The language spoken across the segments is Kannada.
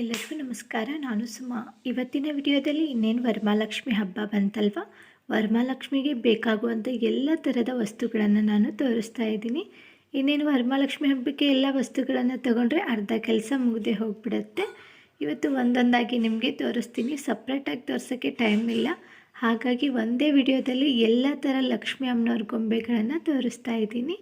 ಎಲ್ಲರಿಗೂ ನಮಸ್ಕಾರ. ನಾನು ಸುಮಾ. ಇವತ್ತಿನ ವಿಡಿಯೋದಲ್ಲಿ ಇನ್ನೇನು ವರಮಾಲಕ್ಷ್ಮಿ ಹಬ್ಬ ಬಂತಲ್ವ? ವರಮಾಲಕ್ಷ್ಮಿಗೆ ಬೇಕಾಗುವಂಥ ಎಲ್ಲ ಥರದ ವಸ್ತುಗಳನ್ನು ನಾನು ತೋರಿಸ್ತಾ ಇದ್ದೀನಿ. ಇನ್ನೇನು ವರಮಾಲಕ್ಷ್ಮಿ ಹಬ್ಬಕ್ಕೆ ಎಲ್ಲ ವಸ್ತುಗಳನ್ನು ತಗೊಂಡ್ರೆ ಅರ್ಧ ಕೆಲಸ ಮುಗಿದೇ ಹೋಗ್ಬಿಡುತ್ತೆ. ಇವತ್ತು ಒಂದೊಂದಾಗಿ ನಿಮಗೆ ತೋರಿಸ್ತೀನಿ. ಸಪ್ರೇಟಾಗಿ ತೋರಿಸೋಕ್ಕೆ ಟೈಮ್ ಇಲ್ಲ. ಹಾಗಾಗಿ ಒಂದೇ ವಿಡಿಯೋದಲ್ಲಿ ಎಲ್ಲ ಥರ ಲಕ್ಷ್ಮಿ ಅಮ್ಮನವ್ರ ಗೊಂಬೆಗಳನ್ನು ತೋರಿಸ್ತಾ ಇದ್ದೀನಿ.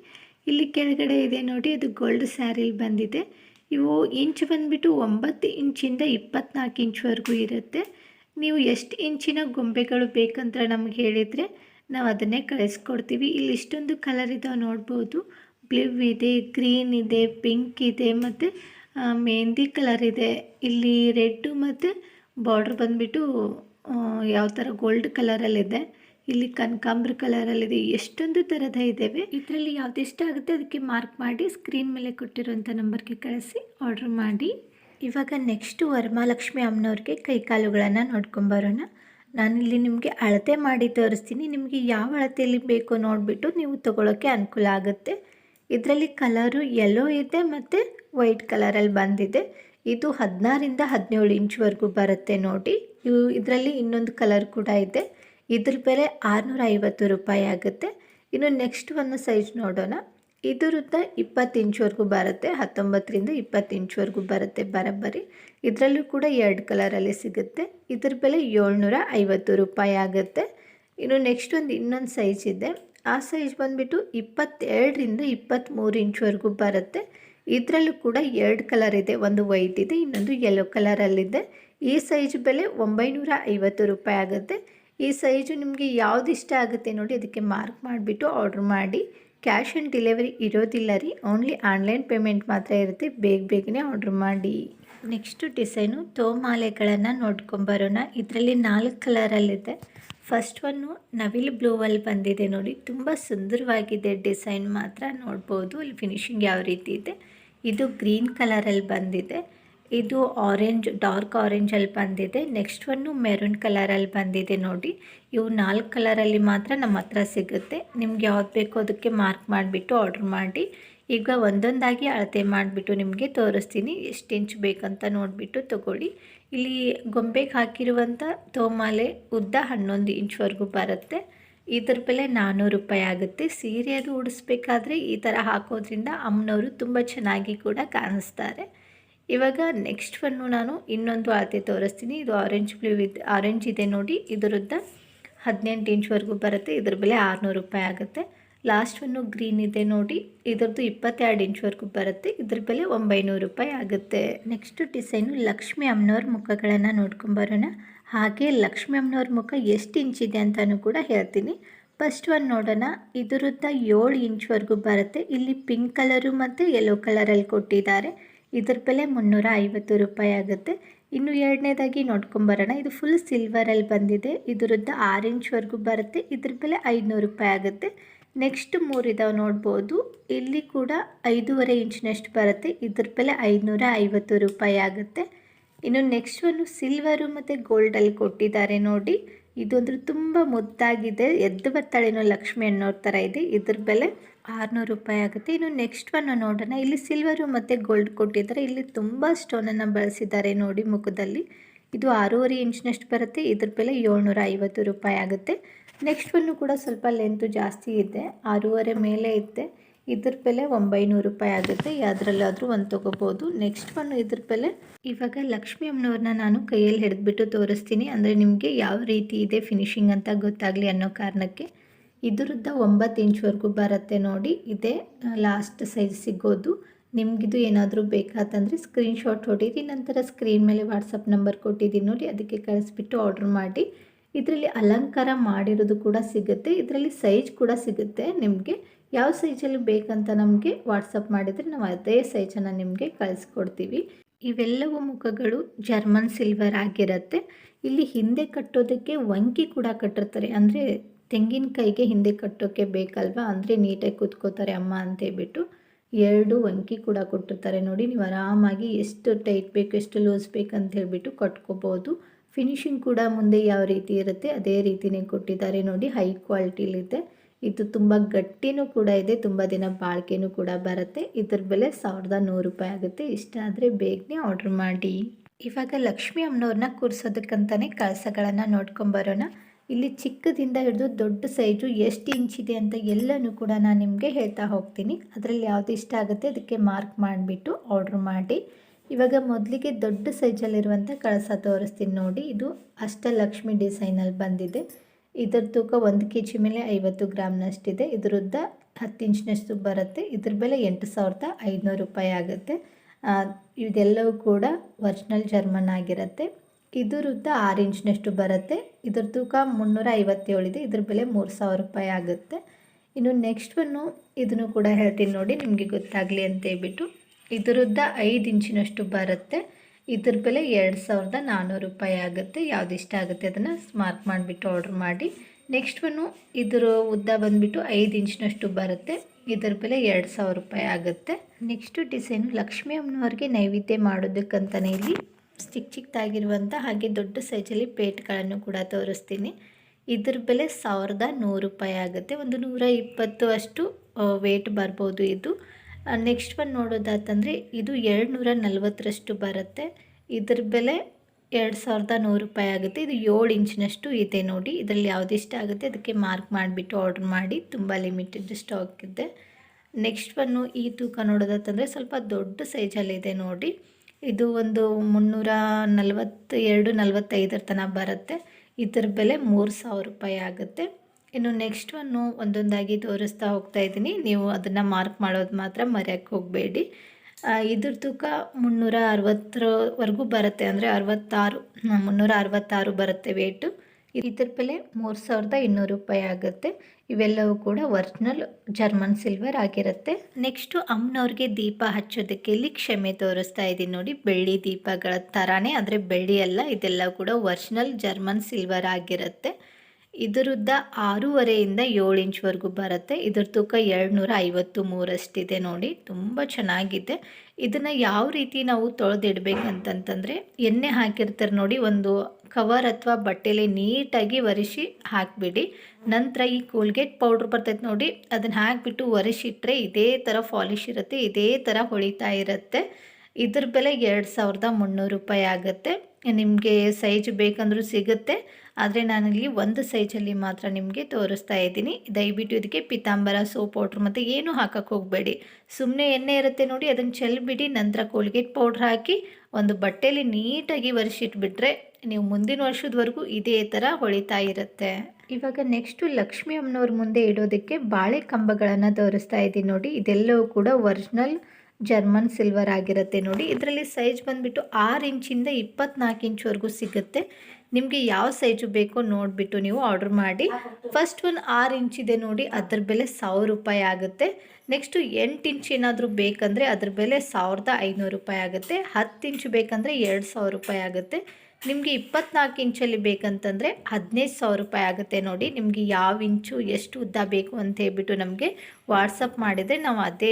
ಇಲ್ಲಿ ಕೆಳಗಡೆ ಇದೆ ನೋಡಿ, ಅದು ಗೋಲ್ಡ್ ಸ್ಯಾರಿಲಿ ಬಂದಿದೆ. ಇವು ಇಂಚ್ ಬಂದುಬಿಟ್ಟು ಒಂಬತ್ತು ಇಂಚಿಂದ ಇಪ್ಪತ್ನಾಲ್ಕು ಇಂಚ್ವರೆಗೂ ಇರುತ್ತೆ. ನೀವು ಎಷ್ಟು ಇಂಚಿನ ಗೊಂಬೆಗಳು ಬೇಕಂತ ನಮ್ಗೆ ಹೇಳಿದರೆ ನಾವು ಅದನ್ನೇ ಕಳಿಸ್ಕೊಡ್ತೀವಿ. ಇಲ್ಲಿ ಇಷ್ಟೊಂದು ಕಲರ್ ಇದಾವೆ ನೋಡ್ಬೋದು. ಬ್ಲೂ ಇದೆ ಗ್ರೀನ್ ಇದೆ ಪಿಂಕ್ ಇದೆ ಮತ್ತು ಮೆಹಂದಿ ಕಲರ್ ಇದೆ. ಇಲ್ಲಿ ರೆಡ್ಡು ಮತ್ತು ಬಾರ್ಡ್ರ್ ಬಂದುಬಿಟ್ಟು ಯಾವ ಥರ ಗೋಲ್ಡ್ ಕಲರಲ್ಲಿದೆ ಇಲ್ಲಿ ಕನಕಾಂಬ್ರ ಕಲರಲ್ಲಿದೆ ಎಷ್ಟೊಂದು ಥರದ ಇದ್ದಾವೆ ಇದರಲ್ಲಿ ಯಾವ್ದು ಇಷ್ಟ ಆಗುತ್ತೆ ಅದಕ್ಕೆ ಮಾರ್ಕ್ ಮಾಡಿ ಸ್ಕ್ರೀನ್ ಮೇಲೆ ಕೊಟ್ಟಿರುವಂಥ ನಂಬರ್ಗೆ ಕಳಿಸಿ ಆರ್ಡ್ರ್ ಮಾಡಿ. ಇವಾಗ ನೆಕ್ಸ್ಟು ವರಮಹಾಲಕ್ಷ್ಮಿ ಅಮ್ಮನವ್ರಿಗೆ ಕೈಕಾಲುಗಳನ್ನು ನೋಡ್ಕೊಂಬರೋಣ ನಾನಿಲ್ಲಿ ನಿಮಗೆ ಅಳತೆ ಮಾಡಿ ತೋರಿಸ್ತೀನಿ. ನಿಮಗೆ ಯಾವ ಅಳತೆಯಲ್ಲಿ ಬೇಕೋ ನೋಡಿಬಿಟ್ಟು ನೀವು ತಗೊಳ್ಳೋಕ್ಕೆ ಅನುಕೂಲ ಆಗುತ್ತೆ. ಇದರಲ್ಲಿ ಕಲರು ಯೆಲ್ಲೋ ಇದೆ ಮತ್ತು ವೈಟ್ ಕಲರಲ್ಲಿ ಬಂದಿದೆ. ಇದು ಹದಿನಾರಿಂದ ಹದಿನೇಳು ಇಂಚ್ವರೆಗೂ ಬರುತ್ತೆ ನೋಡಿ. ಇವು ಇದರಲ್ಲಿ ಇನ್ನೊಂದು ಕಲರ್ ಕೂಡ ಇದೆ. ಇದ್ರ ಬೆಲೆ ಆರುನೂರ ಐವತ್ತು ರೂಪಾಯಿ ಆಗುತ್ತೆ. ಇನ್ನು ನೆಕ್ಸ್ಟ್ ಒಂದು ಸೈಜ್ ನೋಡೋಣ. ಇದರದ್ದು ಇಪ್ಪತ್ತು ಇಂಚ್ವರೆಗೂ ಬರುತ್ತೆ, ಹತ್ತೊಂಬತ್ತರಿಂದ ಇಪ್ಪತ್ತು ಇಂಚ್ವರೆಗೂ ಬರುತ್ತೆ ಬರೋಬ್ಬರಿ. ಇದರಲ್ಲೂ ಕೂಡ ಎರಡು ಕಲರಲ್ಲಿ ಸಿಗುತ್ತೆ. ಇದ್ರ ಬೆಲೆ ಏಳ್ನೂರ ಐವತ್ತು ರೂಪಾಯಿ ಆಗುತ್ತೆ. ಇನ್ನು ನೆಕ್ಸ್ಟ್ ಒಂದು ಇನ್ನೊಂದು ಸೈಜ್ ಇದೆ. ಆ ಸೈಜ್ ಬಂದುಬಿಟ್ಟು ಇಪ್ಪತ್ತೆರಡರಿಂದ ಇಪ್ಪತ್ತ್ಮೂರು ಇಂಚ್ವರೆಗೂ ಬರುತ್ತೆ. ಇದರಲ್ಲೂ ಕೂಡ ಎರಡು ಕಲರ್ ಇದೆ, ಒಂದು ವೈಟ್ ಇದೆ, ಇನ್ನೊಂದು ಯೆಲ್ಲೋ ಕಲರಲ್ಲಿದೆ ಈ ಸೈಜ್ ಬೆಲೆ ಒಂಬೈನೂರ ಐವತ್ತು ರೂಪಾಯಿ ಆಗುತ್ತೆ. ಈ ಸೈಜು ನಿಮಗೆ ಯಾವ್ದು ಇಷ್ಟ ಆಗುತ್ತೆ ನೋಡಿ, ಅದಕ್ಕೆ ಮಾರ್ಕ್ ಮಾಡಿಬಿಟ್ಟು ಆರ್ಡ್ರ್ ಮಾಡಿ. ಕ್ಯಾಶ್ ಆನ್ ಡೆಲಿವರಿ ಇರೋದಿಲ್ಲ ರೀ ಓನ್ಲಿ ಆನ್ಲೈನ್ ಪೇಮೆಂಟ್ ಮಾತ್ರ ಇರುತ್ತೆ. ಬೇಗ ಬೇಗನೆ ಆರ್ಡ್ರ್ ಮಾಡಿ. ನೆಕ್ಸ್ಟು ಡಿಸೈನು ತೋಮಾಲೆಗಳನ್ನು ನೋಡ್ಕೊಂಬರೋಣ. ಇದರಲ್ಲಿ ನಾಲ್ಕು ಕಲರಲ್ಲಿದೆ ಫಸ್ಟ್ ಒನ್ನು ನವಿಲ್ ಬ್ಲೂವಲ್ಲಿ ಬಂದಿದೆ ನೋಡಿ. ತುಂಬ ಸುಂದರವಾಗಿದೆ ಡಿಸೈನ್ ಮಾತ್ರ ನೋಡ್ಬೋದು. ಇಲ್ಲಿ ಫಿನಿಶಿಂಗ್ ಯಾವ ರೀತಿ ಇದೆ. ಇದು ಗ್ರೀನ್ ಕಲರಲ್ಲಿ ಬಂದಿದೆ. ಇದು ಆರೆಂಜ್ ಡಾರ್ಕ್ ಆರೆಂಜಲ್ಲಿ ಬಂದಿದೆ. ನೆಕ್ಸ್ಟ್ ಒನ್ನು ಮೆರೂನ್ ಕಲರಲ್ಲಿ ಬಂದಿದೆ ನೋಡಿ. ಇವು ನಾಲ್ಕು ಕಲರಲ್ಲಿ ಮಾತ್ರ ನಮ್ಮ ಹತ್ರ ಸಿಗುತ್ತೆ. ನಿಮ್ಗೆ ಯಾವ್ದು ಬೇಕೋ ಅದಕ್ಕೆ ಮಾರ್ಕ್ ಮಾಡಿಬಿಟ್ಟು ಆರ್ಡ್ರ್ ಮಾಡಿ. ಈಗ ಒಂದೊಂದಾಗಿ ಅಳತೆ ಮಾಡಿಬಿಟ್ಟು ನಿಮಗೆ ತೋರಿಸ್ತೀನಿ. ಎಷ್ಟು ಇಂಚ್ ಬೇಕಂತ ನೋಡಿಬಿಟ್ಟು ತಗೊಳ್ಳಿ. ಇಲ್ಲಿ ಗೊಂಬೆಗೆ ಹಾಕಿರುವಂಥ ತೋಮಾಲೆ ಉದ್ದ ಹನ್ನೊಂದು ಇಂಚ್ವರೆಗೂ ಬರುತ್ತೆ. ಇದ್ರ ಬೆಲೆ ನಾನ್ನೂರು ರೂಪಾಯಿ ಆಗುತ್ತೆ. ಸೀರೆ ಅದು ಉಡಿಸ್ಬೇಕಾದ್ರೆ ಈ ಥರ ಹಾಕೋದ್ರಿಂದ ಅಮ್ಮನವರು ತುಂಬ ಚೆನ್ನಾಗಿ ಕೂಡ ಕಾಣಿಸ್ತಾರೆ. ಇವಾಗ ನೆಕ್ಸ್ಟ್ ಒನ್ನು ನಾನು ಇನ್ನೊಂದು ಅಳತೆ ತೋರಿಸ್ತೀನಿ. ಇದು ಆರೆಂಜ್ ಬ್ಲೂ ಇದೆ ಆರೆಂಜ್ ಇದೆ ನೋಡಿ. ಇದರದ್ದ ಹದಿನೆಂಟು ಇಂಚ್ವರೆಗೂ ಬರುತ್ತೆ. ಇದ್ರ ಬೆಲೆ ಆರುನೂರು ರೂಪಾಯಿ ಆಗುತ್ತೆ. ಲಾಸ್ಟ್ ಒನ್ನು ಗ್ರೀನ್ ಇದೆ ನೋಡಿ. ಇದರದ್ದು ಇಪ್ಪತ್ತೆರಡು ಇಂಚ್ವರೆಗೂ ಬರುತ್ತೆ. ಇದ್ರ ಬೆಲೆ ಒಂಬೈನೂರು ರೂಪಾಯಿ ಆಗುತ್ತೆ. ನೆಕ್ಸ್ಟ್ ಡಿಸೈನು ಲಕ್ಷ್ಮಿ ಅಮ್ಮನವ್ರ ಮುಖಗಳನ್ನು ನೋಡ್ಕೊಂಬರೋಣ ಹಾಗೆ ಲಕ್ಷ್ಮಿ ಅಮ್ಮನವ್ರ ಮುಖ ಎಷ್ಟು ಇಂಚಿದೆ ಅಂತಲೂ ಕೂಡ ಹೇಳ್ತೀನಿ. ಫಸ್ಟ್ ಒನ್ ನೋಡೋಣ. ಇದರದ್ದ ಏಳು ಇಂಚ್ವರೆಗೂ ಬರುತ್ತೆ. ಇಲ್ಲಿ ಪಿಂಕ್ ಕಲರು ಮತ್ತು ಯೆಲ್ಲೋ ಕಲರಲ್ಲಿ ಕೊಟ್ಟಿದ್ದಾರೆ. ಇದ್ರ ಬೆಲೆ ಮುನ್ನೂರ ಐವತ್ತು ರೂಪಾಯಿ ಆಗುತ್ತೆ. ಇನ್ನು ಎರಡನೇದಾಗಿ ನೋಡ್ಕೊಂಬರೋಣ. ಇದು ಫುಲ್ ಸಿಲ್ವರಲ್ಲಿ ಬಂದಿದೆ. ಇದರದ್ದು ಆರೆಂಜ್ವರೆಗೂ ಬರುತ್ತೆ. ಇದ್ರ ಬೆಲೆ ಐದುನೂರು ರೂಪಾಯಿ ಆಗುತ್ತೆ. ನೆಕ್ಸ್ಟ್ ಮೂರಿದಾವೆ ನೋಡ್ಬೋದು. ಇಲ್ಲಿ ಕೂಡ ಐದೂವರೆ ಇಂಚಿನಷ್ಟು ಬರುತ್ತೆ. ಇದ್ರ ಬೆಲೆ ಐದುನೂರ ಐವತ್ತು ರೂಪಾಯಿ ಆಗುತ್ತೆ. ಇನ್ನು ನೆಕ್ಸ್ಟ್ ಒಂದು ಸಿಲ್ವರು ಮತ್ತು ಗೋಲ್ಡಲ್ಲಿ ಕೊಟ್ಟಿದ್ದಾರೆ ನೋಡಿ. ಇದೊಂದು ತುಂಬ ಮುದ್ದಾಗಿದೆ. ಎದ್ದು ಬರ್ತಾಳೇನೋ ಲಕ್ಷ್ಮಿ ಅನ್ನೋರ ಥರ ಇದೆ. ಇದ್ರ ಬೆಲೆ ಆರುನೂರು ರೂಪಾಯಿ ಆಗುತ್ತೆ. ಇನ್ನು ನೆಕ್ಸ್ಟ್ ಒನ್ ನೋಡೋಣ. ಇಲ್ಲಿ ಸಿಲ್ವರು ಮತ್ತು ಗೋಲ್ಡ್ ಕೊಟ್ಟಿದ್ದಾರೆ. ಇಲ್ಲಿ ತುಂಬ ಸ್ಟೋನನ್ನು ಬಳಸಿದ್ದಾರೆ ನೋಡಿ ಮುಖದಲ್ಲಿ. ಇದು ಆರೂವರೆ ಇಂಚಿನಷ್ಟು ಬರುತ್ತೆ. ಇದ್ರ ಬೆಲೆ ಏಳ್ನೂರ ಐವತ್ತು ರೂಪಾಯಿ ಆಗುತ್ತೆ. ನೆಕ್ಸ್ಟ್ ಒನ್ನು ಕೂಡ ಸ್ವಲ್ಪ ಲೆಂತು ಜಾಸ್ತಿ ಇದೆ. ಆರೂವರೆ ಮೇಲೆ ಇದೆ. ಇದ್ರ ಬೆಲೆ ಒಂಬೈನೂರು ರೂಪಾಯಿ ಆಗುತ್ತೆ. ಯಾವುದ್ರಲ್ಲಾದರೂ ಒಂದು ತೊಗೋಬೋದು. ನೆಕ್ಸ್ಟ್ ಒನ್ ಇದ್ರ ಬೆಲೆ. ಇವಾಗ ಲಕ್ಷ್ಮಿ ಅಮ್ಮನವ್ರನ್ನ ನಾನು ಕೈಯಲ್ಲಿ ಹಿಡಿದ್ಬಿಟ್ಟು ತೋರಿಸ್ತೀನಿ. ಅಂದರೆ ನಿಮಗೆ ಯಾವ ರೀತಿ ಇದೆ ಫಿನಿಶಿಂಗ್ ಅಂತ ಗೊತ್ತಾಗಲಿ ಅನ್ನೋ ಕಾರಣಕ್ಕೆ. ಇದರದ್ದ ಒಂಬತ್ತು ಇಂಚ್ವರೆಗೂ ಬರುತ್ತೆ ನೋಡಿ. ಇದೇ ಲಾಸ್ಟ್ ಸೈಜ್ ಸಿಗೋದು. ನಿಮಗಿದು ಏನಾದರೂ ಬೇಕಾತಂದರೆ ಸ್ಕ್ರೀನ್ಶಾಟ್ ಹೊಡೀರಿ. ನಂತರ ಸ್ಕ್ರೀನ್ ಮೇಲೆ ವಾಟ್ಸಪ್ ನಂಬರ್ ಕೊಟ್ಟಿದ್ದೀನಿ ನೋಡಿ. ಅದಕ್ಕೆ ಕಳಿಸ್ಬಿಟ್ಟು ಆರ್ಡ್ರ್ ಮಾಡಿ. ಇದರಲ್ಲಿ ಅಲಂಕಾರ ಮಾಡಿರೋದು ಕೂಡ ಸಿಗುತ್ತೆ. ಇದರಲ್ಲಿ ಸೈಜ್ ಕೂಡ ಸಿಗುತ್ತೆ ನಿಮಗೆ. ಯಾವ ಸೈಜಲ್ಲಿ ಬೇಕಂತ ನಮಗೆ ವಾಟ್ಸಪ್ ಮಾಡಿದರೆ ನಾವು ಅದೇ ಸೈಜನ್ನು ನಿಮಗೆ ಕಳಿಸ್ಕೊಡ್ತೀವಿ. ಇವೆಲ್ಲವೂ ಮುಖಗಳು ಜರ್ಮನ್ ಸಿಲ್ವರ್ ಆಗಿರುತ್ತೆ. ಇಲ್ಲಿ ಹಿಂದೆ ಕಟ್ಟೋದಕ್ಕೆ ವಂಕಿ ಕೂಡ ಕಟ್ಟಿರ್ತಾರೆ. ಅಂದರೆ ತೆಂಗಿನಕಾಯಿಗೆ ಹಿಂದೆ ಕಟ್ಟೋಕ್ಕೆ ಬೇಕಲ್ವಾ? ಅಂದರೆ ನೀಟಾಗಿ ಕೂತ್ಕೋತಾರೆ ಅಮ್ಮ ಅಂತೇಳ್ಬಿಟ್ಟು ಎರಡು ವಂಕಿ ಕೂಡ ಕೊಟ್ಟಿರ್ತಾರೆ ನೋಡಿ. ನೀವು ಆರಾಮಾಗಿ ಎಷ್ಟು ಟೈಟ್ ಬೇಕು, ಎಷ್ಟು ಲೂಸ್ ಬೇಕಂತ ಅಂತ ಹೇಳ್ಬಿಟ್ಟು ಕಟ್ಕೋಬೋದು. ಫಿನಿಶಿಂಗ್ ಕೂಡ ಮುಂದೆ ಯಾವ ರೀತಿ ಇರುತ್ತೆ, ಅದೇ ರೀತಿನೇ ಕೊಟ್ಟಿದ್ದಾರೆ ನೋಡಿ. ಹೈ ಕ್ವಾಲಿಟಿಲಿದೆ ಇದು ತುಂಬ ಗಟ್ಟಿನೂ ಕೂಡ ಇದೆ, ತುಂಬ ದಿನ ಬಾಳಿಕೆನೂ ಕೂಡ ಬರುತ್ತೆ. ಇದ್ರ ಬೆಲೆ ಸಾವಿರದ ನೂರು ರೂಪಾಯಿ ಆಗುತ್ತೆ. ಇಷ್ಟ ಆದರೆ ಬೇಗನೆ ಆರ್ಡ್ರ್ ಮಾಡಿ. ಇವಾಗ ಲಕ್ಷ್ಮಿ ಅಮ್ಮನವ್ರನ್ನ ಕೂರಿಸೋದಕ್ಕಂತಾನೆ ಕಳಸಗಳನ್ನು ನೋಡ್ಕೊಂಬರೋಣ ಇಲ್ಲಿ ಚಿಕ್ಕದಿಂದ ಹಿಡಿದು ದೊಡ್ಡ ಸೈಜು ಎಷ್ಟು ಇಂಚಿದೆ ಅಂತ ಎಲ್ಲನೂ ಕೂಡ ನಾನು ನಿಮಗೆ ಹೇಳ್ತಾ ಹೋಗ್ತೀನಿ. ಅದರಲ್ಲಿ ಯಾವುದು ಇಷ್ಟ ಆಗುತ್ತೆ ಅದಕ್ಕೆ ಮಾರ್ಕ್ ಮಾಡಿಬಿಟ್ಟು ಆರ್ಡ್ರ್ ಮಾಡಿ. ಇವಾಗ ಮೊದಲಿಗೆ ದೊಡ್ಡ ಸೈಜಲ್ಲಿರುವಂಥ ಕಳಸ ತೋರಿಸ್ತೀನಿ ನೋಡಿ. ಇದು ಅಷ್ಟಲಕ್ಷ್ಮಿ ಡಿಸೈನಲ್ಲಿ ಬಂದಿದೆ. ಇದರ ತೂಕ ಒಂದು ಕೆ ಜಿ ಮೇಲೆ ಐವತ್ತು ಗ್ರಾಮ್ನಷ್ಟಿದೆ. ಇದರದ್ದ ಹತ್ತು ಇಂಚಿನಷ್ಟು ಬರುತ್ತೆ. ಇದ್ರ ಬೆಲೆ ಎಂಟು ಸಾವಿರದ ಐದುನೂರು ರೂಪಾಯಿ ಆಗುತ್ತೆ. ಇದೆಲ್ಲವೂ ಕೂಡ ಒರ್ಜಿನಲ್ ಜರ್ಮನ್ ಆಗಿರುತ್ತೆ. ಇದರದ್ದ ಆರು ಇಂಚಿನಷ್ಟು ಬರುತ್ತೆ. ಇದ್ರ ತೂಕ ಮುನ್ನೂರ ಐವತ್ತೇಳಿದೆ. ಇದ್ರ ಬೆಲೆ ಮೂರು ಸಾವಿರ ರೂಪಾಯಿ ಆಗುತ್ತೆ. ಇನ್ನು ನೆಕ್ಸ್ಟ್ ಒನ್ನು ಇದನ್ನು ಕೂಡ ಹೇಳ್ತೀನಿ ನೋಡಿ, ನಿಮಗೆ ಗೊತ್ತಾಗಲಿ ಅಂತ ಹೇಳ್ಬಿಟ್ಟು. ಇದರದ್ದ ಐದು ಇಂಚಿನಷ್ಟು ಬರುತ್ತೆ. ಇದ್ರ ಬೆಲೆ ಎರಡು ಸಾವಿರದ ನಾನ್ನೂರು ರೂಪಾಯಿ ಆಗುತ್ತೆ. ಯಾವ್ದು ಇಷ್ಟ ಆಗುತ್ತೆ ಅದನ್ನು ಮಾರ್ಕ್ ಮಾಡಿಬಿಟ್ಟು ಆರ್ಡ್ರ್ ಮಾಡಿ. ನೆಕ್ಸ್ಟ್ ಒನ್ನು ಇದರ ಉದ್ದ ಬಂದುಬಿಟ್ಟು ಐದು ಇಂಚಿನಷ್ಟು ಬರುತ್ತೆ. ಇದರ ಬೆಲೆ ಎರಡು ಸಾವಿರ ರೂಪಾಯಿ ಆಗುತ್ತೆ. ನೆಕ್ಸ್ಟು ಡಿಸೈನು ಲಕ್ಷ್ಮೀ ಅಮ್ಮನವ್ರಿಗೆ ನೈವೇದ್ಯ ಮಾಡೋದಕ್ಕಂತಲೇ ಇಲ್ಲಿ ಚಿಕ್ಕ ಚಿಕ್ಕದಾಗಿರುವಂಥ ಹಾಗೆ ದೊಡ್ಡ ಸೈಜಲ್ಲಿ ಪೇಟ್ಗಳನ್ನು ಕೂಡ ತೋರಿಸ್ತೀನಿ. ಇದ್ರ ಬೆಲೆ ಸಾವಿರದ ನೂರು ರೂಪಾಯಿ ಆಗುತ್ತೆ. ಒಂದು ನೂರ ಇಪ್ಪತ್ತು ಅಷ್ಟು ವೇಟ್ ಬರ್ಬೋದು ಇದು. ನೆಕ್ಸ್ಟ್ ಒನ್ ನೋಡೋದಾತಂದರೆ ಇದು ಎರಡು ನೂರ ನಲ್ವತ್ತರಷ್ಟು ಬರುತ್ತೆ. ಇದ್ರ ಬೆಲೆ ಎರಡು ಸಾವಿರದ ನೂರು ರೂಪಾಯಿ ಆಗುತ್ತೆ. ಇದು ಏಳು ಇಂಚಿನಷ್ಟು ಇದೆ ನೋಡಿ. ಇದರಲ್ಲಿ ಯಾವ್ದು ಇಷ್ಟ ಆಗುತ್ತೆ ಅದಕ್ಕೆ ಮಾರ್ಕ್ ಮಾಡಿಬಿಟ್ಟು ಆರ್ಡ್ರ್ ಮಾಡಿ. ತುಂಬ ಲಿಮಿಟೆಡ್ ಸ್ಟಾಕ್ ಇದೆ. ನೆಕ್ಸ್ಟ್ ಒನ್ನು ಈ ತೂಕ ನೋಡೋದಾತಂದರೆ ಸ್ವಲ್ಪ ದೊಡ್ಡ ಸೈಜಲ್ಲಿದೆ ನೋಡಿ. ಇದು ಒಂದು ಮುನ್ನೂರ ನಲವತ್ತೆರಡು ನಲವತ್ತೈದರ ತನಕ ಬರುತ್ತೆ. ಇದ್ರ ಬೆಲೆ ಮೂರು ಸಾವಿರ ರೂಪಾಯಿ ಆಗುತ್ತೆ. ಇನ್ನು ನೆಕ್ಸ್ಟ್ ಅನ್ನು ಒಂದೊಂದಾಗಿ ತೋರಿಸ್ತಾ ಹೋಗ್ತಾ ಇದ್ದೀನಿ. ನೀವು ಅದನ್ನು ಮಾರ್ಕ್ ಮಾಡೋದು ಮಾತ್ರ ಮರೆಯೋಕ್ಕೆ ಹೋಗಬೇಡಿ. ಇದ್ರ ತೂಕ ಮುನ್ನೂರ ಅರವತ್ತರವರೆಗೂ ಬರುತ್ತೆ. ಅಂದರೆ ಅರವತ್ತಾರು ಮುನ್ನೂರ ಅರವತ್ತಾರು ಬರುತ್ತೆ ವೇಟು ಇದ್ರ ಬೆಲೆ ಮೂರು ಸಾವಿರದ ಇನ್ನೂರು ರೂಪಾಯಿ ಆಗುತ್ತೆ. ಇವೆಲ್ಲವೂ ಕೂಡ ಒರಿಜಿನಲ್ ಜರ್ಮನ್ ಸಿಲ್ವರ್ ಆಗಿರುತ್ತೆ. ನೆಕ್ಸ್ಟು ಅಮ್ಮನವ್ರಿಗೆ ದೀಪ ಹಚ್ಚೋದಕ್ಕೆ ಇಲ್ಲಿ ಕ್ಷಮೆ ತೋರಿಸ್ತಾ ಇದ್ದೀನಿ ನೋಡಿ. ಬೆಳ್ಳಿ ದೀಪಗಳ ಥರಾನೇ ಆದರೆ ಬೆಳ್ಳಿ ಅಲ್ಲ, ಇದೆಲ್ಲ ಕೂಡ ಒರಿಜಿನಲ್ ಜರ್ಮನ್ ಸಿಲ್ವರ್ ಆಗಿರುತ್ತೆ. ಇದರದ್ದ ಆರೂವರೆಯಿಂದ ಏಳು ಇಂಚ್ವರೆಗೂ ಬರುತ್ತೆ. ಇದ್ರ ತೂಕ ಎರಡು ನೂರ ಐವತ್ತು ಮೂರಷ್ಟಿದೆ ನೋಡಿ. ತುಂಬ ಚೆನ್ನಾಗಿದೆ. ಇದನ್ನು ಯಾವ ರೀತಿ ನಾವು ತೊಳೆದಿಡ್ಬೇಕಂತಂತಂದರೆ, ಎಣ್ಣೆ ಹಾಕಿರ್ತಾರೆ ನೋಡಿ, ಒಂದು ಕವರ್ ಅಥವಾ ಬಟ್ಟೆಲಿ ನೀಟಾಗಿ ಒರೆಸಿ ಹಾಕಿಬಿಡಿ. ನಂತರ ಈ ಕೋಲ್ಗೇಟ್ ಪೌಡ್ರ್ ಬರ್ತೈತೆ ನೋಡಿ ಅದನ್ನು ಹಾಕಿಬಿಟ್ಟು ಒರೆಸಿಟ್ರೆ ಇದೇ ಥರ ಫಾಲಿಶ್ ಇರುತ್ತೆ, ಇದೇ ಥರ ಹೊಳಿತಾ ಇರುತ್ತೆ. ಇದ್ರ ಬೆಲೆ ಎರಡು ಸಾವಿರದ ಮುನ್ನೂರು ರೂಪಾಯಿ ಆಗುತ್ತೆ. ನಿಮಗೆ ಸೈಜ್ ಬೇಕಂದರೂ ಸಿಗುತ್ತೆ. ಆದರೆ ನಾನಿಲ್ಲಿ ಒಂದು ಸೈಜಲ್ಲಿ ಮಾತ್ರ ನಿಮಗೆ ತೋರಿಸ್ತಾ ಇದ್ದೀನಿ. ದಯವಿಟ್ಟು ಇದಕ್ಕೆ ಪಿತಾಂಬರ, ಸೋಪ್ ಪೌಡ್ರ್ ಮತ್ತು ಏನೂ ಹಾಕಕ್ಕೆ ಹೋಗಬೇಡಿ. ಸುಮ್ಮನೆ ಎಣ್ಣೆ ಇರುತ್ತೆ ನೋಡಿ, ಅದನ್ನು ಚೆಲ್ಬಿಡಿ, ನಂತರ ಕೋಲ್ಗೇಟ್ ಪೌಡ್ರ್ ಹಾಕಿ ಒಂದು ಬಟ್ಟೆಯಲ್ಲಿ ನೀಟಾಗಿ ಒರೆಸಿಟ್ಬಿಟ್ರೆ ನೀವು ಮುಂದಿನ ವರ್ಷದವರೆಗೂ ಇದೇ ಥರ ಹೊಳಿತಾ ಇರುತ್ತೆ. ಇವಾಗ ನೆಕ್ಸ್ಟು ಲಕ್ಷ್ಮೀ ಅಮ್ಮನವ್ರ ಮುಂದೆ ಇಡೋದಕ್ಕೆ ಬಾಳೆ ಕಂಬಗಳನ್ನು ತೋರಿಸ್ತಾ ಇದ್ದೀನಿ ನೋಡಿ, ಇದೆಲ್ಲವೂ ಕೂಡ ಒರಿಜಿನಲ್ ಜರ್ಮನ್ ಸಿಲ್ವರ್ ಆಗಿರುತ್ತೆ ನೋಡಿ. ಇದರಲ್ಲಿ ಸೈಜ್ ಬಂದುಬಿಟ್ಟು ಆರು ಇಂಚಿಂದ ಇಪ್ಪತ್ನಾಲ್ಕು ಇಂಚ್ವರೆಗೂ ಸಿಗುತ್ತೆ. ನಿಮಗೆ ಯಾವ ಸೈಜು ಬೇಕೋ ನೋಡಿಬಿಟ್ಟು ನೀವು ಆರ್ಡ್ರ್ ಮಾಡಿ. ಫಸ್ಟ್ ಒಂದು ಆರು ಇಂಚಿದೆ ನೋಡಿ. ಅದ್ರ ಬೆಲೆ ಸಾವಿರ ರೂಪಾಯಿ ಆಗುತ್ತೆ. ನೆಕ್ಸ್ಟು ಎಂಟು ಇಂಚ್ ಏನಾದರೂ ಬೇಕಂದರೆ ಅದ್ರ ಬೆಲೆ ಸಾವಿರದ ಐನೂರು ರೂಪಾಯಿ ಆಗುತ್ತೆ. ಹತ್ತು ಇಂಚು ಬೇಕಂದರೆ ಎರಡು ಸಾವಿರ ರೂಪಾಯಿ ಆಗುತ್ತೆ. ನಿಮಗೆ ಇಪ್ಪತ್ನಾಲ್ಕು ಇಂಚಲ್ಲಿ ಬೇಕಂತಂದರೆ ಹದಿನೈದು ಸಾವಿರ ರೂಪಾಯಿ ಆಗುತ್ತೆ ನೋಡಿ. ನಿಮಗೆ ಯಾವ ಇಂಚು ಎಷ್ಟು ಉದ್ದ ಬೇಕು ಅಂತ ಹೇಳ್ಬಿಟ್ಟು ನಮಗೆ ವಾಟ್ಸಪ್ ಮಾಡಿದರೆ ನಾವು ಅದೇ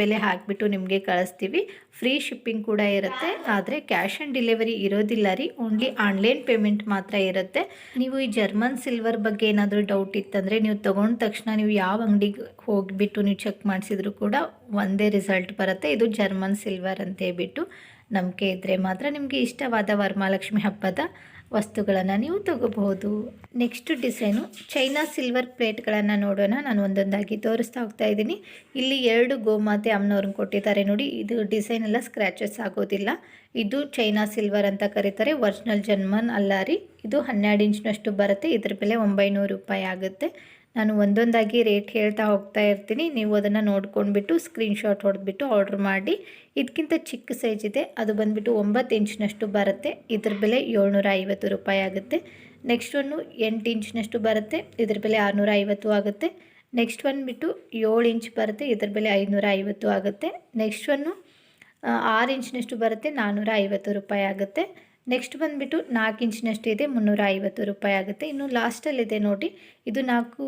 ಬೆಲೆ ಹಾಕಿಬಿಟ್ಟು ನಿಮಗೆ ಕಳಿಸ್ತೀವಿ. ಫ್ರೀ ಶಿಪ್ಪಿಂಗ್ ಕೂಡ ಇರುತ್ತೆ. ಆದರೆ ಕ್ಯಾಶ್ ಆನ್ ಡೆಲಿವರಿ ಇರೋದಿಲ್ಲ ರೀ. ಓನ್ಲಿ ಆನ್ಲೈನ್ ಪೇಮೆಂಟ್ ಮಾತ್ರ ಇರುತ್ತೆ. ನೀವು ಈ ಜರ್ಮನ್ ಸಿಲ್ವರ್ ಬಗ್ಗೆ ಏನಾದರೂ ಡೌಟ್ ಇತ್ತಂದರೆ ನೀವು ತೊಗೊಂಡ ತಕ್ಷಣ ನೀವು ಯಾವ ಅಂಗಡಿಗೆ ಹೋಗಿಬಿಟ್ಟು ನೀವು ಚೆಕ್ ಮಾಡಿಸಿದ್ರು ಕೂಡ ಒಂದೇ ರಿಸಲ್ಟ್ ಬರುತ್ತೆ. ಇದು ಜರ್ಮನ್ ಸಿಲ್ವರ್ ಅಂತ ಹೇಳ್ಬಿಟ್ಟು. ನಂಬಿಕೆ ಇದ್ದರೆ ಮಾತ್ರ ನಿಮಗೆ ಇಷ್ಟವಾದ ವರಮಹಾಲಕ್ಷ್ಮಿ ಹಬ್ಬದ ವಸ್ತುಗಳನ್ನು ನೀವು ತಗೋಬಹುದು. ನೆಕ್ಸ್ಟ್ ಡಿಸೈನು ಚೈನಾ ಸಿಲ್ವರ್ ಪ್ಲೇಟ್ಗಳನ್ನು ನೋಡೋಣ. ನಾನು ಒಂದೊಂದಾಗಿ ತೋರಿಸ್ತಾ ಹೋಗ್ತಾ ಇದ್ದೀನಿ. ಇಲ್ಲಿ ಎರಡು ಗೋಮಾತೆ ಅಮ್ಮನವ್ರನ್ನ ಕೊಟ್ಟಿದ್ದಾರೆ ನೋಡಿ. ಇದು ಡಿಸೈನ್ ಎಲ್ಲ ಸ್ಕ್ರ್ಯಾಚಸ್ ಆಗೋದಿಲ್ಲ. ಇದು ಚೈನಾ ಸಿಲ್ವರ್ ಅಂತ ಕರೀತಾರೆ. ಒರಿಜಿನಲ್ ಜನ್ಮನ್ ಅಲ್ಲ ರೀ ಇದು ಹನ್ನೆರಡು ಇಂಚ್ನಷ್ಟು ಬರುತ್ತೆ. ಇದ್ರ ಬೆಲೆ ಒಂಬೈನೂರು ರೂಪಾಯಿ ಆಗುತ್ತೆ. ನಾನು ಒಂದೊಂದಾಗಿ ರೇಟ್ ಹೇಳ್ತಾ ಹೋಗ್ತಾ ಇರ್ತೀನಿ. ನೀವು ಅದನ್ನು ನೋಡ್ಕೊಂಡ್ಬಿಟ್ಟು ಸ್ಕ್ರೀನ್ಶಾಟ್ ಹೊಡೆದ್ಬಿಟ್ಟು ಆರ್ಡ್ರ್ ಮಾಡಿ. ಇದಕ್ಕಿಂತ ಚಿಕ್ಕ ಸೈಜ್ ಇದೆ. ಅದು ಬಂದುಬಿಟ್ಟು ಒಂಬತ್ತು ಇಂಚಿನಷ್ಟು ಬರುತ್ತೆ. ಇದ್ರ ಬೆಲೆ ಏಳ್ನೂರ ಐವತ್ತು ರೂಪಾಯಿ ಆಗುತ್ತೆ. ನೆಕ್ಸ್ಟ್ ಒಂದು ಎಂಟು ಇಂಚಿನಷ್ಟು ಬರುತ್ತೆ. ಇದ್ರ ಬೆಲೆ ಆರುನೂರ ಐವತ್ತು ಆಗುತ್ತೆ ನೆಕ್ಸ್ಟ್ ಬಂದುಬಿಟ್ಟು ಏಳು ಇಂಚ್ ಬರುತ್ತೆ. ಇದ್ರ ಬೆಲೆ ಐನೂರ ಐವತ್ತು ಆಗುತ್ತೆ ನೆಕ್ಸ್ಟ್ ಆ, ಆರು ಇಂಚಿನಷ್ಟು ಬರುತ್ತೆ. ನಾನ್ನೂರ ಐವತ್ತು ರೂಪಾಯಿ ಆಗುತ್ತೆ. ನೆಕ್ಸ್ಟ್ ಬಂದುಬಿಟ್ಟು ನಾಲ್ಕು ಇಂಚಿನಷ್ಟು ಇದೆ ಮುನ್ನೂರ ಐವತ್ತು ರೂಪಾಯಿ ಆಗುತ್ತೆ. ಇನ್ನು ಲಾಸ್ಟಲ್ಲಿದೆ ನೋಡಿ, ಇದು ನಾಲ್ಕು,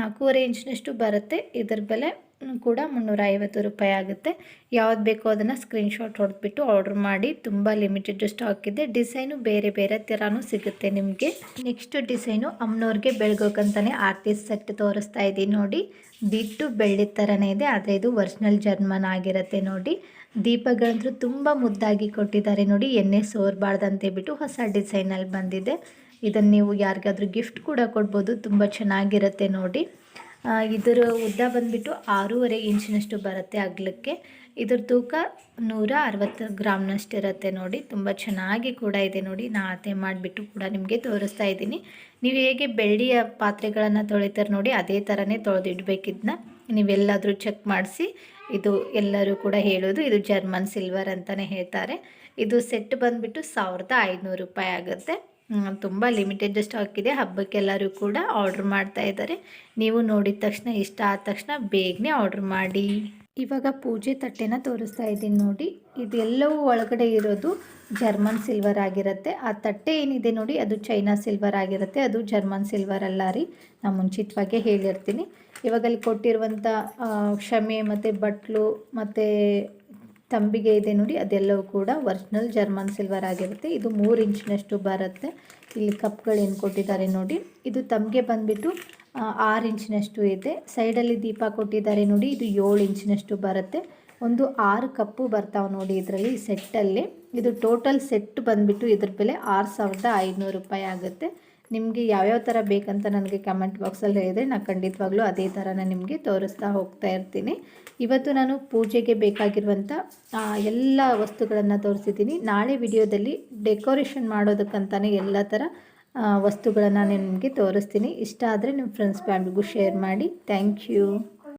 ನಾಲ್ಕೂವರೆ ಇಂಚಿನಷ್ಟು ಬರುತ್ತೆ. ಇದರ ಬೆಲೆ ಕೂಡ ಮುನ್ನೂರ ಐವತ್ತು ರೂಪಾಯಿ ಆಗುತ್ತೆ. ಯಾವ್ದು ಬೇಕೋ ಅದನ್ನು ಸ್ಕ್ರೀನ್ಶಾಟ್ ಹೊಡೆದ್ಬಿಟ್ಟು ಆರ್ಡ್ರ್ ಮಾಡಿ, ತುಂಬ ಲಿಮಿಟೆಡ್ ಸ್ಟಾಕ್ ಇದೆ. ಡಿಸೈನು ಬೇರೆ ಬೇರೆ ಥರನೂ ಸಿಗುತ್ತೆ ನಿಮಗೆ. ನೆಕ್ಸ್ಟ್ ಡಿಸೈನು ಅಮ್ಮನವ್ರಿಗೆ ಬೆಳಗೋಕಂತಾನೆ ಆರ್ಟಿಸ್ಟ್ ಸೆಟ್ ತೋರಿಸ್ತಾ ಇದ್ದೀನಿ ನೋಡಿ. ಬಿಟ್ಟು ಬೆಳ್ಳಿ ಥರನೇ ಇದೆ, ಆದರೆ ಇದು ಒರಿಜಿನಲ್ ಜರ್ಮನ್ ಆಗಿರುತ್ತೆ ನೋಡಿ. ದೀಪಗಳಂತೂ ತುಂಬ ಮುದ್ದಾಗಿ ಕೊಟ್ಟಿದ್ದಾರೆ ನೋಡಿ, ಎಣ್ಣೆ ಸೋರ್ಬಾರ್ದು ಅಂತೇಳ್ಬಿಟ್ಟು ಹೊಸ ಡಿಸೈನಲ್ಲಿ ಬಂದಿದೆ. ಇದನ್ನು ನೀವು ಯಾರಿಗಾದ್ರೂ ಗಿಫ್ಟ್ ಕೂಡ ಕೊಡ್ಬೋದು, ತುಂಬ ಚೆನ್ನಾಗಿರುತ್ತೆ ನೋಡಿ. ಇದರ ಉದ್ದ ಬಂದುಬಿಟ್ಟು ಆರೂವರೆ ಇಂಚಿನಷ್ಟು ಬರುತ್ತೆ ಅಗಲಕ್ಕೆ. ಇದ್ರ ತೂಕ ನೂರ ಅರವತ್ತು ಗ್ರಾಮ್ನಷ್ಟು ಇರುತ್ತೆ ನೋಡಿ, ತುಂಬ ಚೆನ್ನಾಗಿ ಕೂಡ ಇದೆ ನೋಡಿ. ನಾ ಅಳತೆ ಮಾಡಿಬಿಟ್ಟು ಕೂಡ ನಿಮಗೆ ತೋರಿಸ್ತಾ ಇದ್ದೀನಿ. ನೀವು ಹೇಗೆ ಬೆಳ್ಳಿಯ ಪಾತ್ರೆಗಳನ್ನು ತೊಳಿತಾರೆ ನೋಡಿ, ಅದೇ ಥರನೇ ತೊಳೆದಿಡ್ಬೇಕಿದ್ನ ನೀವೆಲ್ಲಾದರೂ ಚೆಕ್ ಮಾಡಿಸಿ ಇದು ಎಲ್ಲರೂ ಕೂಡ ಹೇಳೋದು ಇದು ಜರ್ಮನ್ ಸಿಲ್ವರ್ ಅಂತಲೇ ಹೇಳ್ತಾರೆ. ಇದು ಸೆಟ್ ಬಂದುಬಿಟ್ಟು ಸಾವಿರದ ಐದುನೂರು ರೂಪಾಯಿ ಆಗುತ್ತೆ. ತುಂಬ ಲಿಮಿಟೆಡ್ ಸ್ಟಾಕ್ ಇದೆ. ಹಬ್ಬಕ್ಕೆಲ್ಲರೂ ಕೂಡ ಆರ್ಡ್ರ್ ಮಾಡ್ತಾ ಇದ್ದಾರೆ. ನೀವು ನೋಡಿದ ತಕ್ಷಣ ಇಷ್ಟ ಆದ ತಕ್ಷಣ ಬೇಗನೆ ಆರ್ಡ್ರ್ ಮಾಡಿ. ಇವಾಗ ಪೂಜೆ ತಟ್ಟೆನ ತೋರಿಸ್ತಾ ಇದ್ದೀನಿ ನೋಡಿ. ಇದೆಲ್ಲವೂ ಒಳಗಡೆ ಇರೋದು ಜರ್ಮನ್ ಸಿಲ್ವರ್ ಆಗಿರುತ್ತೆ. ಆ ತಟ್ಟೆ ಏನಿದೆ ನೋಡಿ, ಅದು ಚೈನಾ ಸಿಲ್ವರ್ ಆಗಿರುತ್ತೆ. ಅದು ಜರ್ಮನ್ ಸಿಲ್ವರ್ ಅಲ್ಲ ರೀ. ನಾನು ಮುಂಚಿತವಾಗೇ ಹೇಳಿರ್ತೀನಿ. ಇವಾಗ ಅಲ್ಲಿ ಕೊಟ್ಟಿರುವಂಥ ಕ್ಷಮೆ ಮತ್ತು ಬಟ್ಲು ಮತ್ತು ತಂಬಿಗೆ ಇದೆ ನೋಡಿ, ಅದೆಲ್ಲವೂ ಕೂಡ ಒರ್ಜಿನಲ್ ಜರ್ಮನ್ ಸಿಲ್ವರ್ ಆಗಿರುತ್ತೆ. ಇದು ಮೂರು ಇಂಚಿನಷ್ಟು ಬರುತ್ತೆ. ಇಲ್ಲಿ ಕಪ್ಗಳು ಏನು ಕೊಟ್ಟಿದ್ದಾರೆ ನೋಡಿ. ಇದು ತಮಗೆ ಬಂದುಬಿಟ್ಟು ಆರು ಇಂಚಿನಷ್ಟು ಇದೆ. ಸೈಡಲ್ಲಿ ದೀಪ ಕೊಟ್ಟಿದ್ದಾರೆ ನೋಡಿ, ಇದು ಏಳು ಇಂಚಿನಷ್ಟು ಬರುತ್ತೆ. ಒಂದು ಆರು ಕಪ್ಪು ಬರ್ತಾವೆ ನೋಡಿ ಇದರಲ್ಲಿ ಸೆಟ್ಟಲ್ಲಿ. ಇದು ಟೋಟಲ್ ಸೆಟ್ ಬಂದುಬಿಟ್ಟು ಇದ್ರ ಬೆಲೆ ಆರು ಸಾವಿರದ ಐನೂರು ರೂಪಾಯಿ ಆಗುತ್ತೆ. ನಿಮಗೆ ಯಾವ್ಯಾವ ಥರ ಬೇಕಂತ ನನಗೆ ಕಮೆಂಟ್ ಬಾಕ್ಸಲ್ಲಿ ಹೇಳಿದರೆ ನಾನು ಖಂಡಿತವಾಗ್ಲೂ ಅದೇ ಥರನ ನಿಮಗೆ ತೋರಿಸ್ತಾ ಹೋಗ್ತಾ ಇರ್ತೀನಿ. ಇವತ್ತು ನಾನು ಪೂಜೆಗೆ ಬೇಕಾಗಿರುವಂಥ ಎಲ್ಲ ವಸ್ತುಗಳನ್ನು ತೋರಿಸಿದ್ದೀನಿ. ನಾಳೆ ವಿಡಿಯೋದಲ್ಲಿ ಡೆಕೋರೇಷನ್ ಮಾಡೋದಕ್ಕಂತಾನೆ ಎಲ್ಲ ಥರ ವಸ್ತುಗಳನ್ನು ನಾನು ನಿಮಗೆ ತೋರಿಸ್ತೀನಿ. ಇಷ್ಟ ಆದರೆ ನಿಮ್ಮ ಫ್ರೆಂಡ್ಸ್ ಫ್ಯಾಮಿಲಿಗೂ ಶೇರ್ ಮಾಡಿ. Thank you